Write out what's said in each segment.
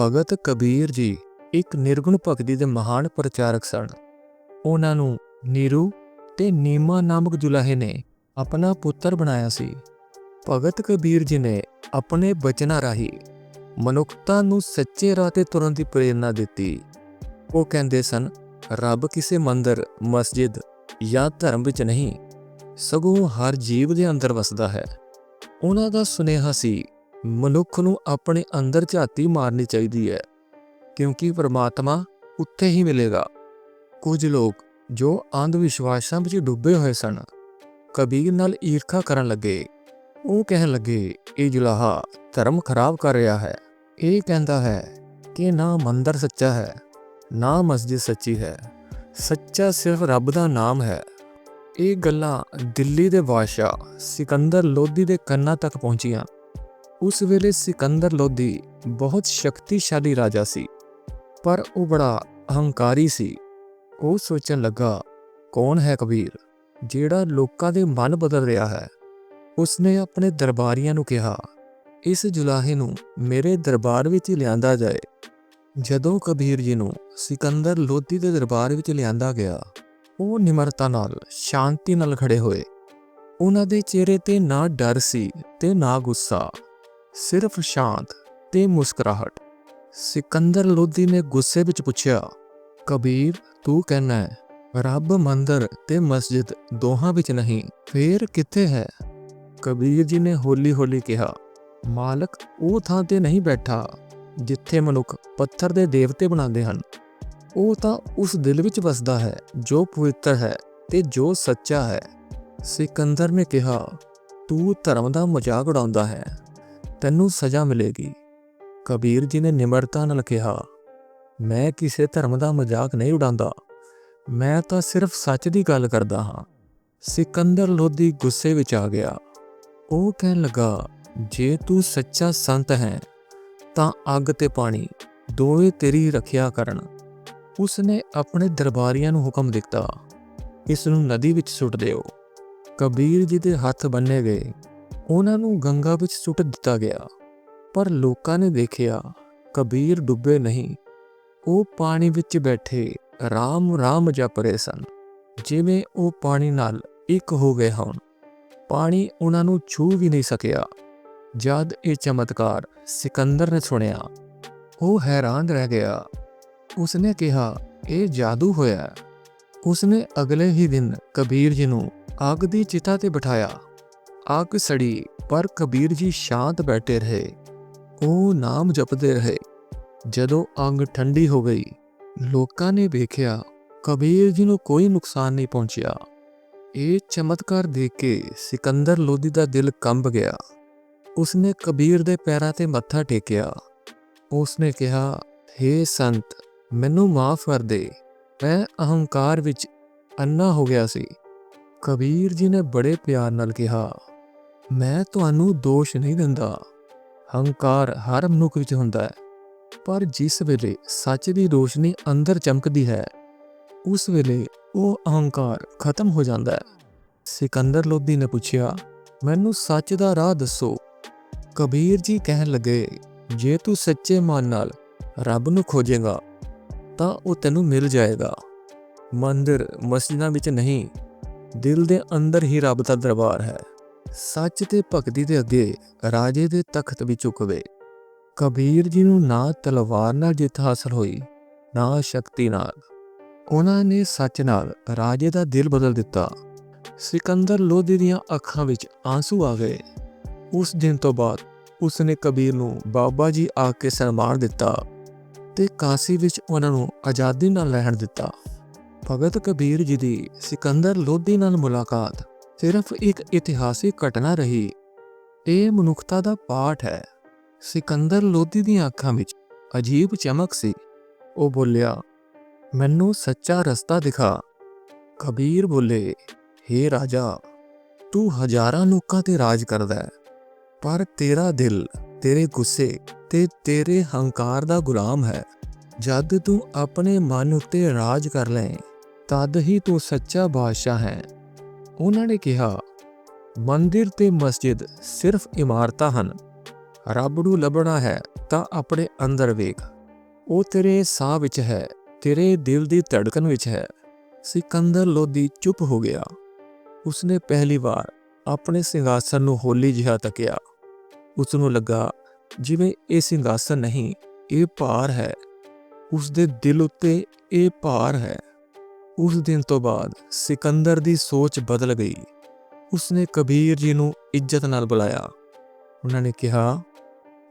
ਭਗਤ ਕਬੀਰ ਜੀ ਇੱਕ ਨਿਰਗੁਣ ਭਗਤੀ ਦੇ ਮਹਾਨ ਪ੍ਰਚਾਰਕ ਸਨ। ਉਹਨਾਂ ਨੂੰ ਨੀਰੂ ਤੇ ਨੀਮਾ ਨਾਮਕ ਜੁਲਾਹੇ ਨੇ ਆਪਣਾ ਪੁੱਤਰ ਬਣਾਇਆ ਸੀ। ਭਗਤ ਕਬੀਰ ਜੀ ਨੇ ਆਪਣੇ ਬਚਨਾਂ ਰਾਹੀਂ ਮਨੁੱਖਤਾ ਨੂੰ ਸੱਚੇ ਰਾਹ ਤੇ ਤੁਰਨ ਦੀ ਪ੍ਰੇਰਣਾ ਦਿੱਤੀ। ਉਹ ਕਹਿੰਦੇ ਸਨ, ਰੱਬ ਕਿਸੇ ਮੰਦਰ, ਮਸਜਿਦ ਜਾਂ ਧਰਮ ਵਿੱਚ ਨਹੀਂ, ਸਗੋਂ ਹਰ ਜੀਵ ਦੇ ਅੰਦਰ ਵਸਦਾ ਹੈ। ਉਹਨਾਂ ਦਾ ਸੁਨੇਹਾ ਸੀ ਮਨੁੱਖ ਨੂੰ ਆਪਣੇ ਅੰਦਰ ਝਾਤੀ ਮਾਰਨੀ ਚਾਹੀਦੀ ਹੈ, ਕਿਉਂਕਿ ਪਰਮਾਤਮਾ ਉੱਥੇ ਹੀ ਮਿਲੇਗਾ। ਕੁਝ ਲੋਕ ਜੋ ਅੰਧ ਵਿਸ਼ਵਾਸਾਂ ਵਿੱਚ ਡੁੱਬੇ ਹੋਏ ਸਨ, ਕਬੀਰ ਨਾਲ ਈਰਖਾ ਕਰਨ ਲੱਗੇ। ਉਹ ਕਹਿਣ ਲੱਗੇ, ਇਹ ਜੁਲਾਹਾ ਧਰਮ ਖਰਾਬ ਕਰ ਰਿਹਾ ਹੈ। ਇਹ ਕਹਿੰਦਾ ਹੈ ਕਿ ਨਾ ਮੰਦਰ ਸੱਚਾ ਹੈ, ਨਾ ਮਸਜਿਦ ਸੱਚੀ ਹੈ। ਸੱਚਾ ਸਿਰਫ ਰੱਬ ਦਾ ਨਾਮ ਹੈ। ਇਹ ਗੱਲਾਂ ਦਿੱਲੀ ਦੇ ਬਾਦਸ਼ਾਹ ਸਿਕੰਦਰ ਲੋਧੀ ਦੇ ਕੰਨਾਂ ਤੱਕ ਪਹੁੰਚੀਆਂ। ਉਸ ਵੇਲੇ ਸਿਕੰਦਰ ਲੋਧੀ ਬਹੁਤ ਸ਼ਕਤੀਸ਼ਾਲੀ ਰਾਜਾ ਸੀ, ਪਰ ਉਹ ਬੜਾ ਅਹੰਕਾਰੀ ਸੀ। ਉਹ ਸੋਚਣ ਲੱਗਾ, ਕੌਣ ਹੈ ਕਬੀਰ, ਜਿਹੜਾ ਲੋਕਾਂ ਦੇ ਮਨ ਬਦਲ ਰਿਹਾ ਹੈ? ਉਸਨੇ ਆਪਣੇ ਦਰਬਾਰੀਆਂ ਨੂੰ ਕਿਹਾ, ਇਸ ਜੁਲਾਹੇ ਨੂੰ ਮੇਰੇ ਦਰਬਾਰ ਵਿੱਚ ਲਿਆਂਦਾ ਜਾਏ। ਜਦੋਂ ਕਬੀਰ ਜੀ ਨੂੰ ਸਿਕੰਦਰ ਲੋਧੀ ਦੇ ਦਰਬਾਰ ਵਿੱਚ ਲਿਆਂਦਾ ਗਿਆ, ਉਹ ਨਿਮਰਤਾ ਨਾਲ, ਸ਼ਾਂਤੀ ਨਾਲ ਖੜੇ ਹੋਏ। ਉਹਨਾਂ ਦੇ ਚਿਹਰੇ ਤੇ ਨਾ ਡਰ ਸੀ ਤੇ ਨਾ ਗੁੱਸਾ। ਸਿਰਫ ਸ਼ਾਂਤ ਤੇ ਮੁਸਕਰਾਹਟ। ਸਿਕੰਦਰ ਲੋਧੀ ਨੇ ਗੁੱਸੇ ਵਿੱਚ ਪੁੱਛਿਆ, ਕਬੀਰ, ਤੂੰ ਕਹਿੰਦਾ ਹੈ, ਰੱਬ ਮੰਦਰ ਤੇ ਮਸਜਿਦ ਦੋਹਾਂ ਵਿੱਚ ਨਹੀਂ, ਫੇਰ ਕਿੱਥੇ ਹੈ? ਕਬੀਰ ਜੀ ਨੇ ਹੌਲੀ-ਹੌਲੀ ਕਿਹਾ, ਮਾਲਕ ਉਹ ਥਾਂ ਤੇ ਨਹੀਂ ਬੈਠਾ ਜਿੱਥੇ ਮਨੁੱਖ ਪੱਥਰ ਦੇ ਦੇਵਤੇ ਬਣਾਉਂਦੇ ਹਨ। ਉਹ ਤਾਂ ਉਸ ਦਿਲ ਵਿੱਚ ਵਸਦਾ ਹੈ, ਜੋ ਪਵਿੱਤਰ ਹੈ ਤੇ ਜੋ ਸੱਚਾ ਹੈ। ਸਿਕੰਦਰ ਨੇ ਕਿਹਾ, ਤੂੰ ਧਰਮ ਦਾ ਮਜ਼ਾਕ ਉਡਾਉਂਦਾ ਹੈ। ਤੈਨੂੰ ਸਜ਼ਾ ਮਿਲੇਗੀ। ਕਬੀਰ ਜੀ ਨੇ ਨਿਮਰਤਾ ਨਾਲ ਕਿਹਾ, ਮੈਂ ਕਿਸੇ ਧਰਮ ਦਾ ਮਜ਼ਾਕ ਨਹੀਂ ਉਡਾਉਂਦਾ। ਮੈਂ ਤਾਂ ਸਿਰਫ ਸੱਚ ਦੀ ਗੱਲ ਕਰਦਾ ਹਾਂ। ਸਿਕੰਦਰ ਲੋਧੀ ਗੁੱਸੇ ਵਿੱਚ ਆ ਗਿਆ। ਉਹ ਕਹਿਣ ਲੱਗਾ, ਜੇ ਤੂੰ ਸੱਚਾ ਸੰਤ ਹੈ, ਤਾਂ ਅੱਗ ਤੇ ਪਾਣੀ ਦੋਵੇਂ ਤੇਰੀ ਰੱਖਿਆ ਕਰਨ। ਉਸਨੇ ਆਪਣੇ ਦਰਬਾਰੀਆਂ ਨੂੰ ਹੁਕਮ ਦਿੱਤਾ, ਇਸ ਨੂੰ ਨਦੀ ਵਿੱਚ ਸੁੱਟ ਦਿਓ। ਕਬੀਰ ਜੀ ਦੇ ਹੱਥ ਬੰਨੇ ਗਏ। ਉਹਨਾਂ ਨੂੰ ਗੰਗਾ ਵਿੱਚ ਸੁੱਟ ਦਿੱਤਾ ਗਿਆ। ਪਰ ਲੋਕਾਂ ਨੇ ਦੇਖਿਆ, ਕਬੀਰ ਡੁੱਬੇ ਨਹੀਂ। ਉਹ ਪਾਣੀ ਵਿੱਚ ਬੈਠੇ ਰਾਮ ਰਾਮ ਜਪ ਰਹੇ ਸਨ। ਜਿਵੇਂ ਉਹ ਪਾਣੀ ਨਾਲ ਇੱਕ ਹੋ ਗਏ ਹੋਣ। ਪਾਣੀ ਉਹਨਾਂ ਨੂੰ ਛੂ ਵੀ ਨਹੀਂ ਸਕਿਆ। ਜਦ ਇਹ ਚਮਤਕਾਰ ਸਿਕੰਦਰ ਨੇ ਸੁਣਿਆ, ਉਹ ਹੈਰਾਨ ਰਹਿ ਗਿਆ। ਉਸਨੇ ਕਿਹਾ, ਇਹ ਜਾਦੂ ਹੋਇਆ ਉਸਨੇ ਅਗਲੇ ਹੀ ਦਿਨ ਕਬੀਰ ਜੀ ਨੂੰ ਅੱਗ ਦੀ ਚਿਤਾ ਤੇ ਬਿਠਾਇਆ। ਅੱਗ ਸੜੀ, ਪਰ ਕਬੀਰ ਜੀ ਸ਼ਾਂਤ ਬੈਠੇ ਰਹੇ। ਉਹ ਨਾਮ ਜਪਦੇ ਰਹੇ। ਜਦੋਂ ਅੰਗ ਠੰਡੀ ਹੋ ਗਈ, ਲੋਕਾਂ ਨੇ ਵੇਖਿਆ, ਕਬੀਰ ਜੀ ਨੂੰ ਕੋਈ ਨੁਕਸਾਨ ਨਹੀਂ ਪਹੁੰਚਿਆ। ਇਹ ਚਮਤਕਾਰ ਦੇਖ ਕੇ ਸਿਕੰਦਰ ਲੋਧੀ ਦਾ ਦਿਲ ਕੰਬ ਗਿਆ। ਉਸਨੇ ਕਬੀਰ ਦੇ ਪੈਰਾਂ ਤੇ ਮੱਥਾ ਟੇਕਿਆ। ਉਸਨੇ ਕਿਹਾ हे ਸੰਤ, ਮੈਨੂੰ ਮਾਫ ਕਰ ਦੇ। ਮੈਂ ਅਹੰਕਾਰ ਵਿੱਚ ਅੰਨਾ ਹੋ ਗਿਆ ਸੀ। ਕਬੀਰ ਜੀ ਨੇ ਬੜੇ ਪਿਆਰ ਨਾਲ ਕਿਹਾ। ਮੈਂ ਤੁਹਾਨੂੰ ਦੋਸ਼ ਨਹੀਂ ਦਿੰਦਾ। ਹੰਕਾਰ ਹਰ ਮਨੁੱਖ ਵਿੱਚ ਹੁੰਦਾ ਹੈ। ਪਰ ਜਿਸ ਵੇਲੇ ਸੱਚ ਦੀ ਰੋਸ਼ਨੀ ਅੰਦਰ ਚਮਕਦੀ ਹੈ, ਉਸ ਵੇਲੇ ਉਹ ਅਹੰਕਾਰ ਖਤਮ ਹੋ ਜਾਂਦਾ ਹੈ। ਸਿਕੰਦਰ ਲੋਧੀ ਨੇ ਪੁੱਛਿਆ, ਮੈਨੂੰ ਸੱਚ ਦਾ ਰਾਹ ਦੱਸੋ? ਕਬੀਰ ਜੀ ਕਹਿਣ ਲੱਗੇ, ਜੇ ਤੂੰ ਸੱਚੇ ਮਨ ਨਾਲ ਰੱਬ ਨੂੰ ਖੋਜੇਗਾ, ਤਾਂ ਉਹ ਤੈਨੂੰ ਮਿਲ ਜਾਏਗਾ। ਮੰਦਰ ਮਸਜਿਦਾਂ ਵਿੱਚ ਨਹੀਂ, ਦਿਲ ਦੇ ਅੰਦਰ ਹੀ ਰੱਬ ਦਾ ਦਰਬਾਰ ਹੈ। ਸੱਚ ਤੇ ਭਗਤੀ ਦੇ ਅੱਗੇ ਰਾਜੇ ਦੇ ਤਖਤ ਵੀ ਝੁਕਵੇ ਕਬੀਰ ਜੀ ਨੂੰ ਨਾ ਤਲਵਾਰ ਨਾਲ ਜਿੱਤ ਹਾਸਲ ਹੋਈ, ਨਾ ਸ਼ਕਤੀ ਨਾਲ। ਉਹਨਾਂ ਨੇ ਸੱਚ ਨਾਲ ਰਾਜੇ ਦਾ ਦਿਲ ਬਦਲ ਦਿੱਤਾ। ਸਿਕੰਦਰ ਲੋਧੀ ਦੀਆਂ ਅੱਖਾਂ ਵਿੱਚ ਆਂਸੂ ਆ ਗਏ। ਉਸ ਦਿਨ ਤੋਂ ਬਾਅਦ ਉਸਨੇ ਕਬੀਰ ਨੂੰ ਬਾਬਾ ਜੀ ਆ ਕੇ ਸਨਮਾਨ ਦਿੱਤਾ ਤੇ ਕਾਸੀ ਵਿੱਚ ਉਹਨਾਂ ਨੂੰ ਆਜ਼ਾਦੀ ਨਾਲ ਰਹਿਣ ਦਿੱਤਾ। ਭਗਤ ਕਬੀਰ ਜੀ ਦੀ ਸਿਕੰਦਰ ਲੋਧੀ ਨਾਲ ਮੁਲਾਕਾਤ ਸਿਰਫ ਇੱਕ ਇਤਿਹਾਸਿਕ ਘਟਨਾ ਰਹੀ। ਇਹ ਮਨੁੱਖਤਾ ਦਾ ਪਾਠ ਹੈ। ਸਿਕੰਦਰ ਲੋਧੀ ਦੀਆਂ ਅੱਖਾਂ ਵਿੱਚ ਅਜੀਬ ਚਮਕ ਸੀ। ਉਹ ਬੋਲਿਆ, ਮੈਨੂੰ ਸੱਚਾ ਰਸਤਾ ਦਿਖਾ। ਕਬੀਰ ਬੋਲੇ हे ਰਾਜਾ, ਤੂੰ ਹਜ਼ਾਰਾਂ ਲੋਕਾਂ ਤੇ ਰਾਜ ਕਰਦਾ ਹੈ, ਪਰ ਤੇਰਾ ਦਿਲ, ਤੇਰੇ ਗੁੱਸੇ ਤੇ ਤੇਰੇ ਹੰਕਾਰ ਦਾ ਗੁਲਾਮ ਹੈ। ਜਦ ਤੂੰ ਆਪਣੇ ਮਨ ਉੱਤੇ ਰਾਜ ਕਰ ਲੈ, ਤਦ ਹੀ ਤੂੰ ਸੱਚਾ ਬਾਦਸ਼ਾਹ ਹੈ। ਉਹਨਾਂ ਨੇ ਕਿਹਾ, ਮੰਦਿਰ ਤੇ ਮਸਜਿਦ ਸਿਰਫ ਇਮਾਰਤਾਂ ਹਨ। ਰੱਬ ਨੂੰ ਲੱਭਣਾ ਹੈ ਤਾਂ ਆਪਣੇ ਅੰਦਰ ਵੇਖ। ਉਹ ਤੇਰੇ ਸਾਹ ਵਿੱਚ ਹੈ, ਤੇਰੇ ਦਿਲ ਦੀ ਧੜਕਨ ਵਿੱਚ ਹੈ। ਸਿਕੰਦਰ ਲੋਦੀ ਚੁੱਪ ਹੋ ਗਿਆ। ਉਸਨੇ ਪਹਿਲੀ ਵਾਰ ਆਪਣੇ ਸਿੰਘਾਸਨ ਨੂੰ ਹੋਲੀ ਜਿਹਾ ਤੱਕਿਆ। ਉਸ ਨੂੰ ਲੱਗਾ, ਜਿਵੇਂ ਇਹ ਸਿੰਘਾਸਨ ਨਹੀਂ, ਇਹ ਭਾਰ ਹੈ। ਉਸ ਦੇ ਦਿਲ ਉੱਤੇ ਇਹ ਭਾਰ ਹੈ। ਉਸ ਦਿਨ ਤੋਂ ਬਾਅਦ ਸਿਕੰਦਰ ਦੀ ਸੋਚ ਬਦਲ ਗਈ। ਉਸਨੇ ਕਬੀਰ ਜੀ ਨੂੰ ਇੱਜ਼ਤ ਨਾਲ ਬੁਲਾਇਆ। ਉਹਨਾਂ ਨੇ ਕਿਹਾ,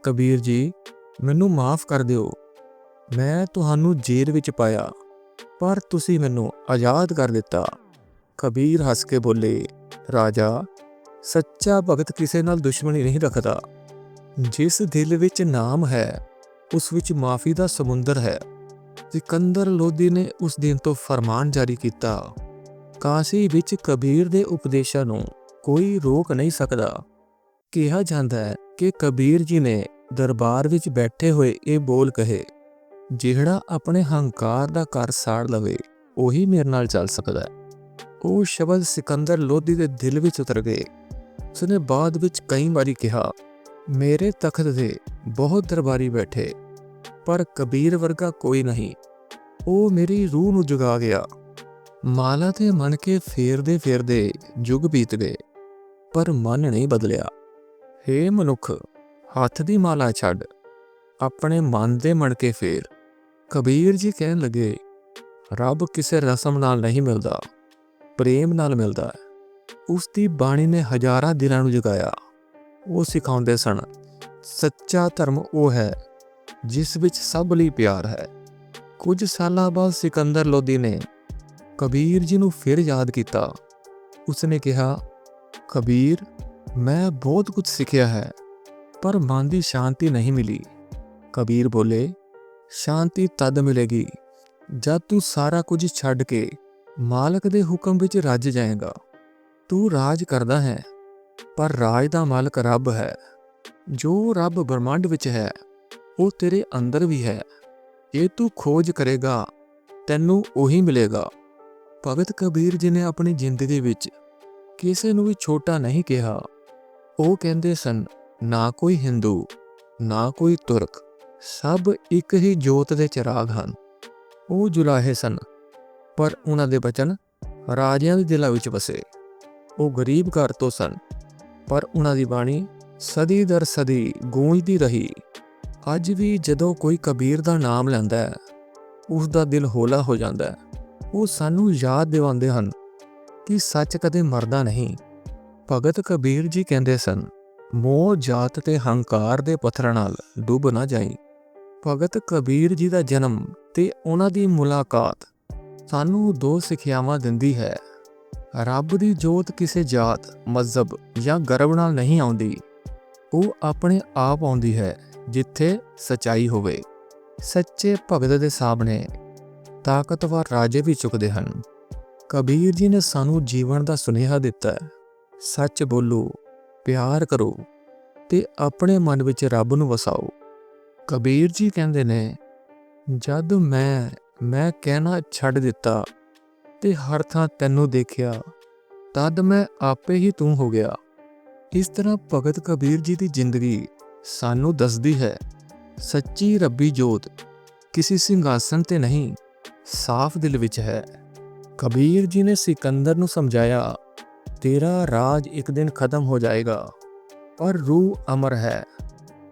ਕਬੀਰ ਜੀ, ਮੈਨੂੰ ਮਾਫ ਕਰ ਦਿਓ। ਮੈਂ ਤੁਹਾਨੂੰ ਜੇਲ੍ਹ ਵਿੱਚ ਪਾਇਆ, ਪਰ ਤੁਸੀਂ ਮੈਨੂੰ ਆਜ਼ਾਦ ਕਰ ਦਿੱਤਾ। ਕਬੀਰ ਹੱਸ ਕੇ ਬੋਲੇ, ਰਾਜਾ, ਸੱਚਾ ਭਗਤ ਕਿਸੇ ਨਾਲ ਦੁਸ਼ਮਣੀ ਨਹੀਂ ਰੱਖਦਾ। ਜਿਸ ਦਿਲ ਵਿੱਚ ਨਾਮ ਹੈ, ਉਸ ਵਿੱਚ ਮਾਫੀ ਦਾ ਸਮੁੰਦਰ ਹੈ। ਸਿਕੰਦਰ ਲੋਧੀ ਨੇ ਉਸ ਦਿਨ ਤੋਂ ਫਰਮਾਨ ਜਾਰੀ ਕੀਤਾ। ਕਾਸ਼ੀ ਵਿੱਚ ਕਬੀਰ ਦੇ ਉਪਦੇਸ਼ਾਂ ਨੂੰ ਕੋਈ ਰੋਕ ਨਹੀਂ ਸਕਦਾ। ਕਿਹਾ ਜਾਂਦਾ ਹੈ ਕਿ ਕਬੀਰ ਜੀ ਨੇ ਦਰਬਾਰ ਵਿੱਚ ਬੈਠੇ ਹੋਏ ਇਹ ਬੋਲ ਕਹੇ, ਜਿਹੜਾ ਆਪਣੇ ਹੰਕਾਰ ਦਾ ਘਰ ਸਾੜ ਲਵੇ, ਉਹੀ ਮੇਰੇ ਨਾਲ ਚੱਲ ਸਕਦਾ ਹੈ। ਉਹ ਸ਼ਬਦ ਸਿਕੰਦਰ ਲੋਧੀ ਦੇ ਦਿਲ ਵਿੱਚ ਉਤਰ ਗਏ। ਉਸਨੇ ਬਾਅਦ ਵਿੱਚ ਕਈ ਵਾਰੀ ਕਿਹਾ, ਮੇਰੇ ਤਖਤ ਦੇ ਬਹੁਤ ਦਰਬਾਰੀ ਬੈਠੇ ਪਰ ਕਬੀਰ ਵਰਗਾ ਕੋਈ ਨਹੀਂ। ਉਹ ਮੇਰੀ ਰੂਹ ਨੂੰ ਜਗਾ ਗਿਆ। ਮਾਲਾ ਤੇ ਮਨ ਕੇ ਫੇਰਦੇ ਫੇਰਦੇ ਜੁਗ ਬੀਤ ਗਏ, ਪਰ ਮਨ ਨਹੀਂ ਬਦਲਿਆ। ਹੇ ਮਨੁੱਖ, ਹੱਥ ਦੀ ਮਾਲਾ ਛੱਡ, ਆਪਣੇ ਮਨ ਦੇ ਮਣ ਕੇ ਫੇਰ। ਕਬੀਰ ਜੀ ਕਹਿਣ ਲੱਗੇ, ਰੱਬ ਕਿਸੇ ਰਸਮ ਨਾਲ ਨਹੀਂ ਮਿਲਦਾ, ਪ੍ਰੇਮ ਨਾਲ ਮਿਲਦਾ ਹੈ। ਉਸ ਦੀ ਬਾਣੀ ਨੇ ਹਜ਼ਾਰਾਂ ਦਿਲਾਂ ਨੂੰ ਜਗਾਇਆ। ਉਹ ਸਿਖਾਉਂਦੇ ਸਨ, ਸੱਚਾ ਧਰਮ ਉਹ ਹੈ ਜਿਸ ਵਿੱਚ ਸਭ ਲਈ ਪਿਆਰ ਹੈ। ਕੁਝ ਸਾਲਾਂ ਬਾਅਦ ਸਿਕੰਦਰ ਲੋਦੀ ਨੇ ਕਬੀਰ ਜੀ ਨੂੰ ਫਿਰ ਯਾਦ ਕੀਤਾ। ਉਸਨੇ ਕਿਹਾ, ਕਬੀਰ, ਮੈਂ ਬਹੁਤ ਕੁਝ ਸਿੱਖਿਆ ਹੈ, ਪਰ ਮਨ ਦੀ ਸ਼ਾਂਤੀ ਨਹੀਂ ਮਿਲੀ। ਕਬੀਰ ਬੋਲੇ, ਸ਼ਾਂਤੀ ਤਦ ਮਿਲੇਗੀ ਜਦ ਤੂੰ ਸਾਰਾ ਕੁਝ ਛੱਡ ਕੇ ਮਾਲਕ ਦੇ ਹੁਕਮ ਵਿੱਚ ਰੱਜ ਜਾਏਗਾ। ਤੂੰ ਰਾਜ ਕਰਦਾ ਹੈ, ਪਰ ਰਾਜ ਦਾ ਮਾਲਕ ਰੱਬ ਹੈ, ਜੋ ਰੱਬ ਬ੍ਰਹਮੰਡ ਵਿੱਚ ਹੈ। ਉਹ ਤੇਰੇ ਅੰਦਰ ਵੀ ਹੈ। ਇਹ ਤੂੰ ਖੋਜ ਕਰੇਗਾ, ਤੈਨੂੰ ਉਹੀ ਮਿਲੇਗਾ। ਭਗਤ ਕਬੀਰ ਜੀ ਨੇ ਆਪਣੀ ਜ਼ਿੰਦਗੀ ਵਿੱਚ ਕਿਸੇ ਨੂੰ ਵੀ ਛੋਟਾ ਨਹੀਂ ਕਿਹਾ। ਉਹ ਕਹਿੰਦੇ ਸਨ, ਨਾ ਕੋਈ ਹਿੰਦੂ ਨਾ ਕੋਈ ਤੁਰਕ ਸਭ ਇੱਕ ਹੀ ਜੋਤ ਦੇ ਚਿਰਾਗ ਹਨ। ਉਹ ਜੁਲਾਹੇ ਸਨ, ਪਰ ਉਹਨਾਂ ਦੇ ਬਚਨ ਰਾਜਿਆਂ ਦੇ ਦਿਲਾਂ ਵਿੱਚ ਵਸੇ। ਉਹ ਗਰੀਬ ਘਰ ਤੋਂ ਸਨ, ਪਰ ਉਹਨਾਂ ਦੀ ਬਾਣੀ ਸਦੀ ਦਰ ਸਦੀ ਗੂੰਜਦੀ ਰਹੀ। ਅੱਜ ਵੀ ਜਦੋਂ ਕੋਈ ਕਬੀਰ ਦਾ ਨਾਮ ਲੈਂਦਾ ਹੈ ਉਸ ਦਾ ਦਿਲ ਹੌਲਾ ਹੋ ਜਾਂਦਾ ਹੈ। ਉਹ ਸਾਨੂੰ ਯਾਦ ਦਿਵਾਉਂਦੇ ਹਨ ਕਿ ਸੱਚ ਕਦੇ ਮਰਦਾ ਨਹੀਂ। ਭਗਤ ਕਬੀਰ ਜੀ ਕਹਿੰਦੇ ਸਨ, ਮੋਹ ਜਾਤ ਤੇ ਹੰਕਾਰ ਦੇ ਪੱਥਰਾਂ ਨਾਲ ਡੁੱਬ ਨਾ ਜਾਈ। ਭਗਤ ਕਬੀਰ ਜੀ ਦਾ ਜਨਮ ਤੇ ਉਹਨਾਂ ਦੀ ਮੁਲਾਕਾਤ ਸਾਨੂੰ ਦੋ ਸਿੱਖਿਆਵਾਂ ਦਿੰਦੀ ਹੈ। ਰੱਬ ਦੀ ਜੋਤ ਕਿਸੇ ਜਾਤ, ਮਜ਼ਹਬ ਜਾਂ ਗਰਬ ਨਾਲ ਨਹੀਂ ਆਉਂਦੀ। ਉਹ ਆਪਣੇ ਆਪ ਆਉਂਦੀ ਹੈ। ਜਿੱਥੇ ਸਚਾਈ ਹੋਵੇ। ਸੱਚੇ ਭਗਤ ਦੇ ਸਾਹਮਣੇ ਤਾਕਤਵਰ ਰਾਜੇ ਵੀ ਝੁਕਦੇ ਹਨ। ਕਬੀਰ ਜੀ ਨੇ ਸਾਨੂੰ ਜੀਵਨ ਦਾ ਸੁਨੇਹਾ ਦਿੱਤਾ ਹੈ, ਸੱਚ ਬੋਲੋ, ਪਿਆਰ ਕਰੋ ਤੇ ਆਪਣੇ ਮਨ ਵਿੱਚ ਰੱਬ ਨੂੰ ਵਸਾਓ। ਕਬੀਰ ਜੀ ਕਹਿੰਦੇ ਨੇ, ਜਦ ਮੈਂ ਮੈਂ ਕਹਿਣਾ ਛੱਡ ਦਿੱਤਾ ਤੇ ਹਰ ਥਾਂ ਤੈਨੂੰ ਦੇਖਿਆ, ਤਦ ਮੈਂ ਆਪੇ ਹੀ ਤੂੰ ਹੋ ਗਿਆ। ਇਸ ਤਰ੍ਹਾਂ ਭਗਤ ਕਬੀਰ ਜੀ ਦੀ ਜ਼ਿੰਦਗੀ ਸਾਨੂੰ ਦੱਸਦੀ ਹੈ, ਸੱਚੀ ਰੱਬੀ ਜੋਤ ਕਿਸੇ ਸਿੰਘਾਸਨ ਤੇ ਨਹੀਂ, ਸਾਫ਼ ਦਿਲ ਵਿੱਚ ਹੈ। ਕਬੀਰ ਜੀ ਨੇ ਸਿਕੰਦਰ ਨੂੰ ਸਮਝਾਇਆ, ਤੇਰਾ ਰਾਜ ਇੱਕ ਦਿਨ ਖਤਮ ਹੋ ਜਾਏਗਾ, ਪਰ ਰੂਹ ਅਮਰ ਹੈ।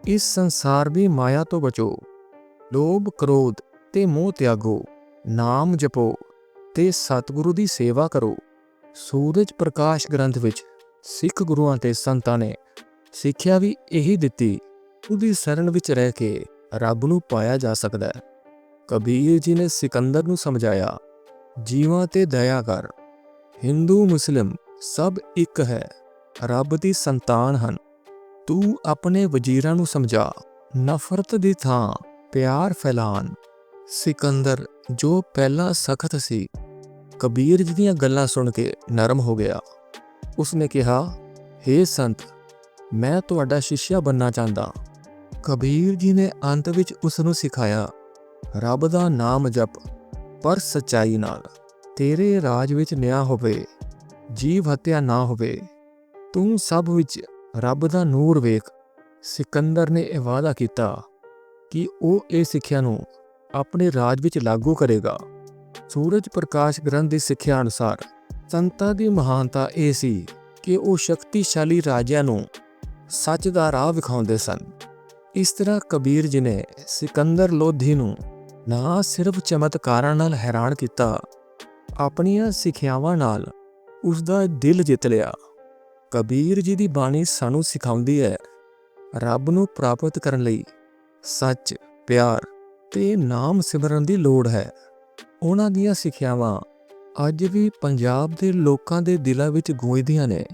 ਇਸ ਸੰਸਾਰ ਵੀ ਮਾਇਆ ਤੋਂ ਬਚੋ। ਲੋਭ, ਕ੍ਰੋਧ ਤੇ ਮੋਹ ਤਿਆਗੋ। ਨਾਮ ਜਪੋ ਤੇ ਸਤਿਗੁਰੂ ਦੀ ਸੇਵਾ ਕਰੋ। ਸੂਰਜ ਪ੍ਰਕਾਸ਼ ਗ੍ਰੰਥ ਵਿੱਚ ਸਿੱਖ ਗੁਰੂਆਂ ਤੇ ਸੰਤਾਂ ਨੇ ਸਿੱਖਿਆ ਵੀ ਇਹੀ ਦਿੱਤੀ, ਉਹਦੀ ਸ਼ਰਨ ਵਿੱਚ ਰਹਿ ਕੇ ਰੱਬ ਨੂੰ ਪਾਇਆ ਜਾ ਸਕਦਾ ਹੈ। ਕਬੀਰ ਜੀ ਨੇ ਸਿਕੰਦਰ ਨੂੰ ਸਮਝਾਇਆ, ਜੀਵਾਂ ਤੇ ਦਇਆ ਕਰ, ਹਿੰਦੂ, ਮੁਸਲਿਮ ਸਭ ਇੱਕ ਹੈ, ਰੱਬ ਦੀ ਸੰਤਾਨ ਹਨ। ਤੂੰ ਆਪਣੇ ਵਜ਼ੀਰਾਂ ਨੂੰ ਸਮਝਾ, ਨਫ਼ਰਤ ਦੀ ਥਾਂ ਪਿਆਰ ਫੈਲਾਨ ਸਿਕੰਦਰ ਜੋ ਪਹਿਲਾਂ ਸਖਤ ਸੀ, ਕਬੀਰ ਜੀ ਦੀਆਂ ਗੱਲਾਂ ਸੁਣ ਕੇ ਨਰਮ ਹੋ ਗਿਆ। ਉਸਨੇ ਕਿਹਾ हे ਸੰਤ ਮੈਂ ਤੁਹਾਡਾ ਸ਼ਿਸ਼ਿਆ ਬੰਨਾ ਚਾਹੁੰਦਾ। ਕਬੀਰ ਜੀ ਨੇ ਅੰਤ ਵਿੱਚ ਉਸ ਨੂੰ ਸਿਖਾਇਆ, ਰੱਬ ਦਾ ਨਾਮ ਜਪ, ਪਰ ਸਚਾਈ ਨਾਲ। ਤੇਰੇ ਰਾਜ ਵਿੱਚ ਨਿਆਂ ਹੋਵੇ, ਜੀਵ ਹੱਤਿਆ ਨਾ ਹੋਵੇ। ਤੂੰ ਸਭ ਵਿੱਚ ਰੱਬ ਦਾ ਨੂਰ ਵੇਖ। ਸਿਕੰਦਰ ਨੇ ਇਹ ਵਾਅਦਾ ਕੀਤਾ ਕਿ ਉਹ ਇਹ ਸਿੱਖਿਆ ਨੂੰ ਆਪਣੇ ਰਾਜ ਵਿੱਚ ਲਾਗੂ ਕਰੇਗਾ। ਸੂਰਜ ਪ੍ਰਕਾਸ਼ ਗ੍ਰੰਥ ਦੀ ਸਿੱਖਿਆ ਅਨੁਸਾਰ ਸੰਤਾਂ ਦੀ ਮਹਾਨਤਾ ਇਹ ਸੀ ਕਿ ਉਹ ਸ਼ਕਤੀਸ਼ਾਲੀ ਰਾਜਿਆਂ ਨੂੰ ਸੱਚ ਦਾ ਰਾਹ ਵਿਖਾਉਂਦੇ ਸਨ। ਇਸ ਤਰ੍ਹਾਂ ਕਬੀਰ ਜੀ ਨੇ ਸਿਕੰਦਰ ਲੋਧੀ ਨੂੰ ਨਾ ਸਿਰਫ ਚਮਤਕਾਰਾਂ ਨਾਲ ਹੈਰਾਨ ਕੀਤਾ, ਆਪਣੀਆਂ ਸਿੱਖਿਆਵਾਂ ਨਾਲ ਉਸ ਦਾ ਦਿਲ ਜਿੱਤ ਲਿਆ। ਕਬੀਰ ਜੀ ਦੀ ਬਾਣੀ ਸਾਨੂੰ ਸਿਖਾਉਂਦੀ ਹੈ, ਰੱਬ ਨੂੰ ਪ੍ਰਾਪਤ ਕਰਨ ਲਈ ਸੱਚ, ਪਿਆਰ ਤੇ ਨਾਮ ਸਿਮਰਨ ਦੀ ਲੋੜ ਹੈ। ਉਹਨਾਂ ਦੀਆਂ ਸਿੱਖਿਆਵਾਂ ਅੱਜ ਵੀ ਪੰਜਾਬ ਦੇ ਲੋਕਾਂ ਦੇ ਦਿਲਾਂ ਵਿੱਚ ਗੂੰਜਦੀਆਂ ਨੇ।